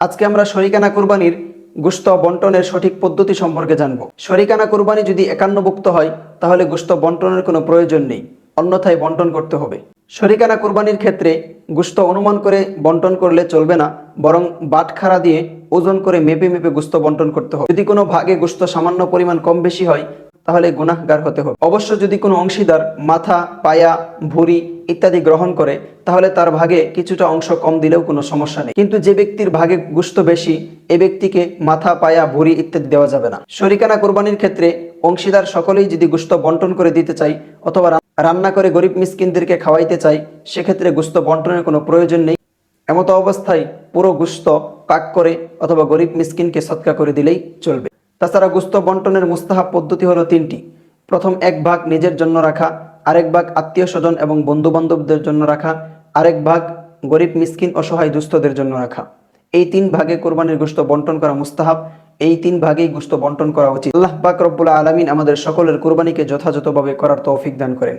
আজকে আমরা শরিকানা কুরবানির গুস্ত বন্টনের সঠিক পদ্ধতি সম্পর্কে জানব। শরিকানা কুরবানি যদি একান্নভুক্ত হয়, তাহলে গুস্ত বন্টনের কোনো প্রয়োজন নেই, অন্যথায় বন্টন করতে হবে। শরিকানা কুরবানির ক্ষেত্রে গুস্ত অনুমান করে বন্টন করলে চলবে না, বরং বাটখারা দিয়ে ওজন করে মেপে মেপে গুস্ত বন্টন করতে হবে। যদি কোনো ভাগে গুস্ত সামান্য পরিমাণ কম বেশি হয় তাহলে গুনাহগার হতে হবে। অবশ্য যদি কোনো অংশীদার মাথা, পায়া, ভুঁড়ি ইত্যাদি গ্রহণ করে, তাহলে তার ভাগে কিছুটা অংশ কম দিলেও কোনো সমস্যা নেই। কিন্তু যে ব্যক্তির ভাগে গুস্ত বেশি, এ ব্যক্তিকে মাথা, পায়া, ভুঁড়ি ইত্যাদি দেওয়া যাবে না। শরিকানা কোরবানির ক্ষেত্রে অংশীদার সকলেই যদি গুস্ত বন্টন করে দিতে চাই অথবা রান্না করে গরিব মিসকিনদেরকে খাওয়াইতে চাই সেক্ষেত্রে গুস্ত বন্টনের কোনো প্রয়োজন নেই। এমতো অবস্থায় পুরো গুস্ত পাক করে অথবা গরিব মিসকিনকে সৎকা করে দিলেই চলবে। তাছাড়া গুস্ত বন্টনের মুস্তাহাব পদ্ধতি হলো তিনটি। প্রথম, এক ভাগ নিজের জন্য রাখা, আরেক ভাগ আত্মীয় স্বজন এবং বন্ধু বান্ধবদের জন্য রাখা, আরেক ভাগ গরিব, মিসকিন, অসহায় দুস্থদের জন্য রাখা। এই তিন ভাগে কোরবানির গুস্ত বন্টন করা মুস্তাহাব, এই তিন ভাগেই গুস্ত বন্টন করা উচিত। আল্লাহ পাক রব্বুল আলমিন আমাদের সকলের কোরবানিকে যথাযথভাবে করার তৌফিক দান করেন।